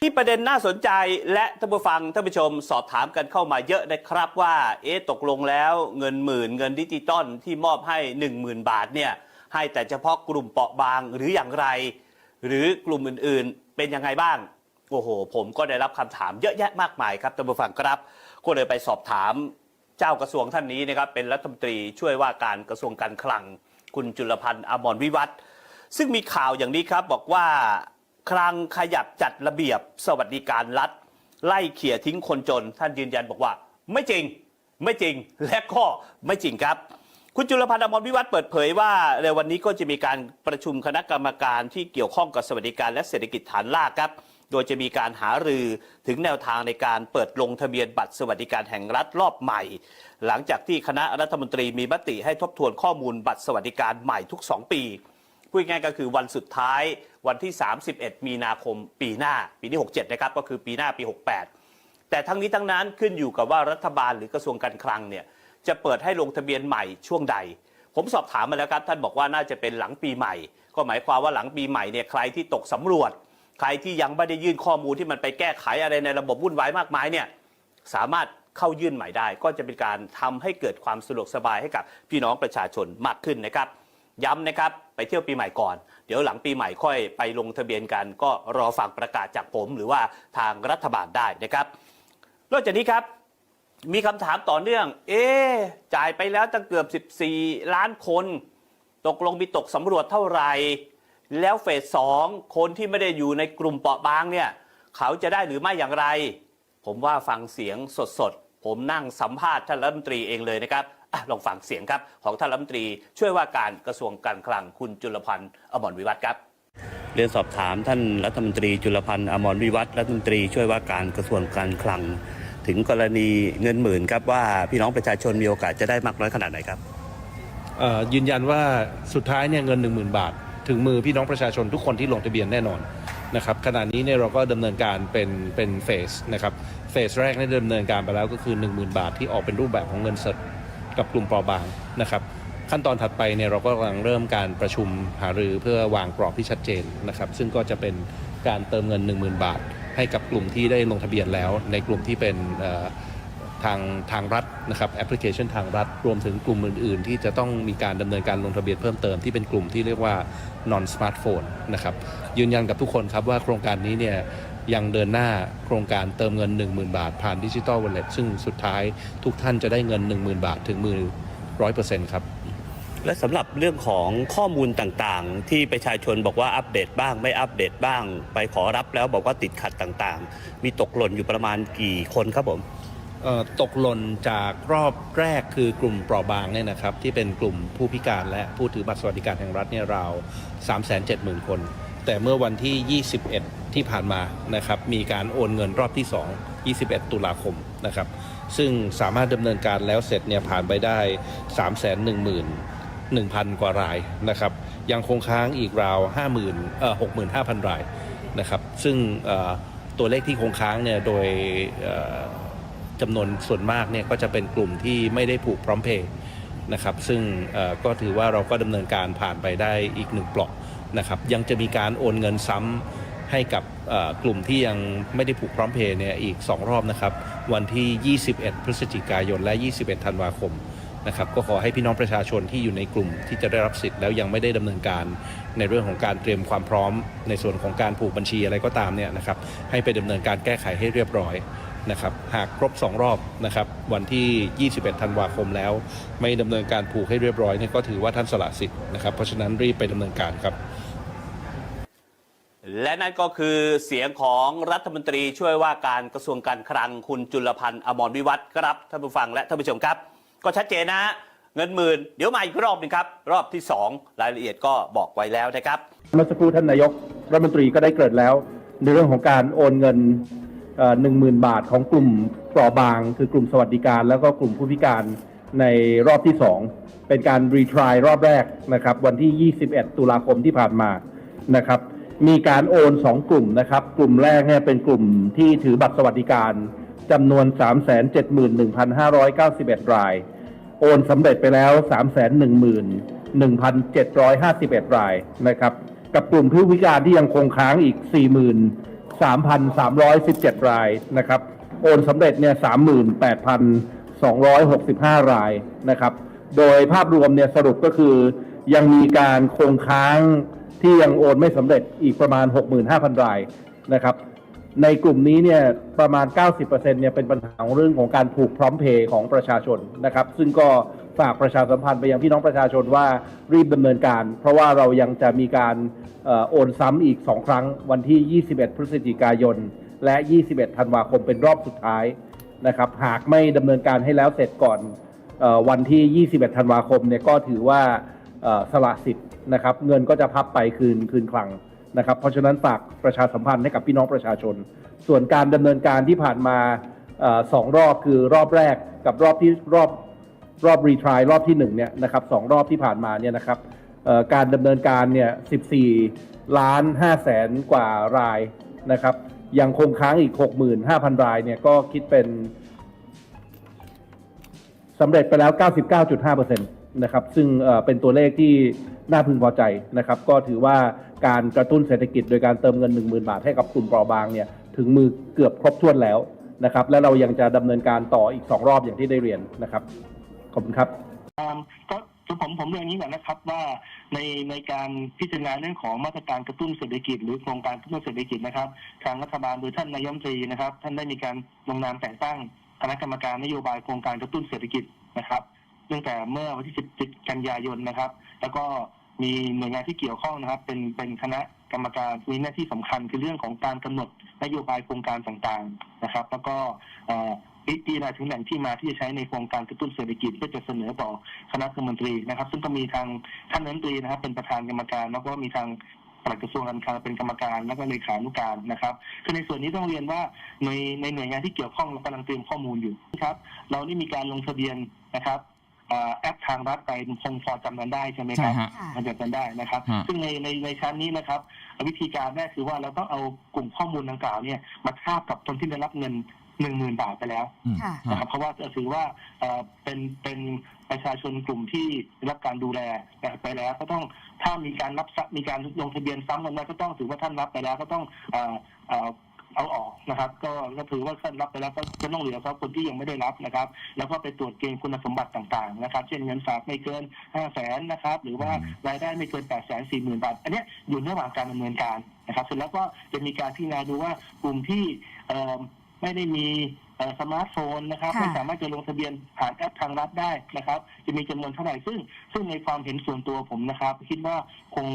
ที่ประเด็นน่าสนใจและท่านผู้ฟังท่านผู้ชมสอบถามกันเข้ามาเยอะนะครับว่าเอ๊ะตกลงแล้วเงินหมื่นเงินดิจิตอลที่มอบให้ 10,000 บาทเนี่ยให้แต่เฉพาะกลุ่มเปราะบางหรืออย่างไร หรือกลุ่มอื่นๆ เป็นยังไงบ้าง โอ้โห ผมก็ได้รับคำถามเยอะแยะมากมายครับท่านผู้ฟังครับ ก็เลยไปสอบถามเจ้ากระทรวงท่านนี้นะครับเป็นรัฐมนตรีช่วยว่าการกระทรวงการคลัง คุณจุลพันธ์อมรวิวัฒน์ซึ่งมีข่าวอย่างนี้ครับบอกว่า คลังขยับจัดระเบียบสวัสดิการรัฐ ไล่เขี่ยทิ้งคนจน ท่านยืนยันบอกว่า ไม่จริงไม่จริงและก็ไม่จริงครับ คุณจุลพันธ์อมรวิวัฒน์เปิดเผยว่าในวันนี้ก็จะมีการประชุมคณะกรรมการที่เกี่ยวข้องกับสวัสดิการและเศรษฐกิจฐานรากครับ โดยจะมีการหารือถึงแนวทางในการเปิดลงทะเบียนบัตรสวัสดิการแห่งรัฐรอบใหม่ หลังจากที่คณะรัฐมนตรีมีมติให้ทบทวนข้อมูลบัตรสวัสดิการใหม่ทุก 2 ปี พูดง่ายก็คือวันสุดท้ายวันที่ 31 มีนาคมปีหน้า ปีที่ 67 นะครับ ก็คือปีหน้าปี 68 แต่ทั้งนี้ทั้งนั้นขึ้นอยู่กับว่ารัฐบาลหรือกระทรวงการคลังเนี่ยจะเปิดให้ลงทะเบียนใหม่ช่วงใด ผมสอบถามมาแล้วครับ ท่านบอกว่าน่าจะเป็นหลังปีใหม่ ก็หมายความว่าหลังปีใหม่เนี่ยใครที่ตกสำรวจ ใครที่ยังไม่ได้ยื่นข้อมูลที่มันไปแก้ไขอะไรในระบบวุ่นวายมากมายเนี่ยสามารถเข้ายื่นใหม่ได้ ก็จะเป็นการทำให้เกิดความสะดวกสบายให้กับพี่น้องประชาชนมากขึ้นนะครับ ย้ำนะครับไปเที่ยวปีใหม่ก่อน เดี๋ยวหลังปีใหม่ค่อยไปลงทะเบียนกัน ก็รอฟังประกาศจากผมหรือว่าทางรัฐบาลได้นะครับนอกจากนี้ครับมีคำถามต่อเนื่อง เอ๊จ่ายไปแล้วตั้งเกือบ 14 ล้านคน ตกลงมีตกสำรวจเท่าไหร่ แล้วเฟสสองคนที่ไม่ได้อยู่ในกลุ่มเปราะบางเนี่ย เขาจะได้หรือไม่อย่างไร ผมว่าฟังเสียงสด ผมนั่งสัมภาษณ์ท่านรัฐมนตรีเองเลยนะครับอะลองฟังเสียงครับของท่านรัฐมนตรี ช่วยว่าการกระทรวงการคลังคุณจุลพันธ์อมรวิวัฒน์ครับเรียนสอบถามท่านรัฐมนตรีจุลพันธ์อมรวิวัฒน์รัฐมนตรีช่วยว่าการกระทรวงการคลัง ถึงกรณีเงินหมื่นครับว่าพี่น้องประชาชนมีโอกาสจะได้มากน้อยขนาดไหนครับเอ่อยืนยันว่าสุดท้ายเนี่ยเงิน 1 0,000 บาท ถึงมือพี่น้องประชาชนทุกคนที่ลงทะเบียนแน่นอนนะครับขณะนี้เนี่ยเราก็ดำเนินการเป็นเป็นเฟสนะครับ เฟสแรกเนี่ยดำเนินการไปแล้วก็คือ 10,000 บาทที่ออกเป็นรูปแบบของเงินสดกับกลุ่มเปราะบางนะครับ ขั้นตอนถัดไปเนี่ยเราก็กำลังเริ่มการประชุมหารือเพื่อวางกรอบที่ชัดเจนนะครับ ซึ่งก็จะเป็นการเติมเงิน 10,000 บาท ให้กับกลุ่มที่ได้ลงทะเบียนแล้ว ในกลุ่มที่เป็นทางทางรัฐนะครับแอปพลิเคชันทางรัฐ รวมถึงกลุ่มอื่น ๆ ที่จะต้องมีการดำเนินการลงทะเบียนเพิ่มเติมที่เป็นกลุ่มที่เรียกว่า non smartphone นะครับยืนยันกับทุกคนครับว่าโครงการนี้เนี่ย ยังเดินหน้าโครงการเติมเงิน 10,000 บาท ผ่านดิจิ t a ลวอลเล็ตซึ่งสุดท้ายทุกท่านจะได้เงิน 10,000 บาทถึงมือ100%ครับ และสำหรับเรื่องของข้อมูลต่างๆ ที่ประชาชนบอกว่าอัปเดตบ้าง ไม่อัปเดตบ้าง ไปขอรับแล้วบอกว่าติดขัดต่างๆ มีตกหล่นอยู่ประมาณกี่คนครับผมตกหล่นจากรอบแรกคือกลุ่มเปราะบางเนี่ยนะครับที่เป็นกลุ่มผู้พิการและผู้ถือบัตรสวัสดิการแห่งรัฐเนี่ยราว370,000 คน แต่เมื่อวันที่ 21 ที่ผ่านมานะครับ มีการโอนเงินรอบที่ 2 21 ตุลาคมนะครับ ซึ่งสามารถดำเนินการแล้วเสร็จเนี่ยผ่านไปได้ 3 1 0 0 0 1,000 กว่ารายนะครับ ยังคงค้างอีกราว 50,000เอ่อ65,000 รายนะครับ ซึ่งเอ่อตัวเลขที่คงค้างเนี่ยโดยเอ่อจำนวนส่วนมากเนี่ยก็จะเป็นกลุ่มที่ไม่ได้ผูกพร้อมเพย์นะครับ ซึ่งเอ่อก็ถือว่าเราก็ดำเนินการผ่านไปได้อีกหนึ่งปลอก นะครับยังจะมีการโอนเงินซ้ำให้กับกลุ่มที่ยังไม่ได้ผูกพร้อมเพย์เนี่ยอีก 2 รอบนะครับ วันที่ 21 พฤศจิกายนและ 21 ธันวาคมนะครับก็ขอให้พี่น้องประชาชนที่อยู่ในกลุ่มที่จะได้รับสิทธิ์แล้วยังไม่ได้ดำเนินการในเรื่องของการเตรียมความพร้อม ในส่วนของการผูกบัญชีอะไรก็ตามเนี่ยนะครับให้ไปดำเนินการแก้ไขให้เรียบร้อย นะครับหากครบ 2 รอบนะครับวันที่ 21 ธันวาคมแล้ว ไม่ดำเนินการผูกให้เรียบร้อยเนี่ยก็ถือว่าท่านสละสิทธิ์นะครับเพราะฉะนั้นรีบไปดำเนินการครับและนั่นก็คือเสียงของรัฐมนตรีช่วยว่าการกระทรวงการคลังคุณจุลพันธ์อมรวิวัฒน์ครับท่านผู้ฟังและท่านผู้ชมครับ ก็ชัดเจนนะฮะเงินหมื่นเดี๋ยวมาอีกรอบหนึงครับ รอบที่ 2 รายละเอียดก็บอกไว้แล้วนะครับเมื่อสักครู่ท่านนายกรัฐมนตรีก็ได้เกริดแล้ว ในเรื่องของการโอนเงิน หนึ่งหมื่นบาทของกลุ่มเปราะบาง คือกลุ่มสวัสดิการ แล้วก็กลุ่มผู้พิการในรอบที่ 2 เป็นการรีทรายรอบแรกนะครับวันที่ 21 ตุลาคมที่ผ่านมานะครับมีการโอน 2 กลุ่มนะครับ กลุ่มแรกเนี่ยเป็นกลุ่มที่ถือบัตรสวัสดิการจำนวน 371,591 ราย โอนสำเร็จไปแล้ว 311,751 รายนะครับ กับกลุ่มผู้พิการที่ยังคงค้างอีก 40,000 3,317 รายนะครับ โอนสำเร็จเนี่ย38,265 รายนะครับ โดยภาพรวมเนี่ยสรุปก็คือยังมีการคงค้างที่ยังโอนไม่สำเร็จอีกประมาณ 65,000 รายนะครับในกลุ่มนี้เนี่ยประมาณ 90%เนี่ยเป็นปัญหาของเรื่องของการผูกพร้อมเพย์ของประชาชนนะครับ ซึ่งก็ ฝากประชาสัมพันธ์ไปยังพี่น้องประชาชนว่ารีบดำเนินการ เพราะว่าเรายังจะมีการโอนซ้ำอีก 2 ครั้งวันที่ 21 พฤศจิกายน และ 21 ธันวาคมเป็นรอบสุดท้ายนะครับหากไม่ดำเนินการให้แล้วเสร็จก่อนวันที่ 21 ธันวาคมเนี่ยก็ถือว่าสละสิทธิ์นะครับเงินก็จะพับไปคืนคืนคลังนะครับ เพราะฉะนั้นฝากประชาสัมพันธ์ให้กับพี่น้องประชาชน ส่วนการดำเนินการที่ผ่านมาสองรอบคือรอบแรกกับรอบที่รอบ รอบรีทรายรอบที่หนึ่งเนี่ยนะครับสองรอบที่ผ่านมาเนี่ยนะครับการดำเนินการเนี่ย 14 ล้าน5แสนกว่ารายนะครับยังคงค้างอีก 65,000 รายเนี่ยก็คิดเป็นสำเร็จไปแล้ว 99.5%นะครับซึ่งเอ่อเป็นตัวเลขที่น่าพึงพอใจนะครับ ก็ถือว่าการกระตุ้นเศรษฐกิจโดยการเติมเงิน 10,000 บาทให้กับกลุ่มเปราะบางเนี่ยถึงมือเกือบครบถ้วนแล้วนะครับ และเรายังจะดำเนินการต่ออีก 2 รอบอย่างที่ได้เรียนนะครับ ขอบคุณครับก็คือผมผมเรียนองนี้ก่อนนะครับว่าในในการพิจารณาเรื่องของมาตรการกระตุ้นเศรษฐกิจ หรือโครงการกระตุ้นเศรษฐกิจนะครับ ทางรัฐบาลโดยท่านนายมตรีนะครับ ท่านได้มีการลงนามแต่งตั้งคณะกรรมการนโยบายโครงการกระตุ้นเศรษฐกิจนะครับตั้งแต่เมื่อวันที่10กันยายนนะครับ แล้วก็มีหน่วยงานที่เกี่ยวข้องนะครับ เป็นเป็นคณะกรรมการมีหน้าที่สำคัญคือเรื่องของการกำหนดนโยบายโครงการต่างๆนะครับ แล้วก็ พิจารณาถึงแหล่งที่มาที่จะใช้ในโครงการกระตุ้นเศรษฐกิจเพื่อจะเสนอต่อคณะรัฐมนตรีนะครับ ซึ่งก็มีทางท่านรัฐมนตรีนะครับ เป็นประธานกรรมการ แล้วก็มีทางปลัดกระทรวงการคลังเป็นกรรมการแล้วก็เลขานุการนะครับคือในส่วนนี้ต้องเรียนว่าในในหน่วยงานที่เกี่ยวข้องเรากำลังเตรียมข้อมูลอยู่นะครับ เราได้มีการลงทะเบียนนะครับอ่าแอปทางรัฐไปคงพอจำกันได้ใช่ไหมคใช่รับฮะมันจะกันได้นะครับฮะซึ่งในในในชั้นนี้นะครับ วิธีการแรกคือว่าเราต้องเอากลุ่มข้อมูลดังกล่าวเนี่ยมาทาบกับคนที่ได้รับเงิน หนึ่งหมื่นบาทไปแล้วอืมค่ะ นะครับเพราะว่าจะถือว่าเอ่อเป็นเป็นประชาชนกลุ่มที่ได้รับการดูแลไปแล้ว ก็ต้องถ้ามีการรับทรัพย์มีการลงทะเบียนซ้ำกันไว้ก็ต้องถือว่าท่านรับไปแล้วก็ต้องเอ่อเอ่อเอาออกนะครับ ก็ก็ถือว่าท่านรับไปแล้วก็จะต้องเหลือเฉพาะคนที่ยังไม่ได้รับนะครับ แล้วก็ไปตรวจเกณฑ์คุณสมบัติต่างๆนะครับ เช่นเงินฝากไม่เกินห้าแสนนะครับ หรือว่ารายได้ไม่เกินแปดแสนสี่หมื่นบาท อันเนี้ยอยู่ในระหว่างการดำเนินการนะครับเสร็จแล้วก็จะมีการพิจารณาดูว่ากลุ่มที่เอ่อ ไม่ได้มีเอ่อสมาร์ทโฟนนะครับค่ะ ไม่สามารถจะลงทะเบียนผ่านแอปทางรัฐได้นะครับ จะมีจำนวนเท่าไหร่ซึ่ง ซึ่งในความเห็นส่วนตัวผมนะครับ คิดว่าคง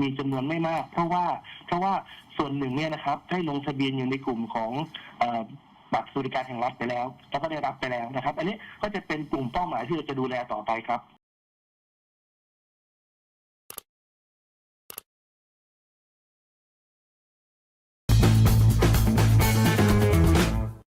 มีจำนวนไม่มาก เพราะว่าเพราะว่าส่วนหนึ่งเนี่ยนะครับได้ลงทะเบียนอยู่ในกลุ่มของเอ่อบัตรสวัสดิการแห่งรัฐไปแล้ว แล้วก็ได้รับไปแล้วนะครับ อันนี้ก็จะเป็นกลุ่มเป้าหมายที่เราจะดูแลต่อไปครับ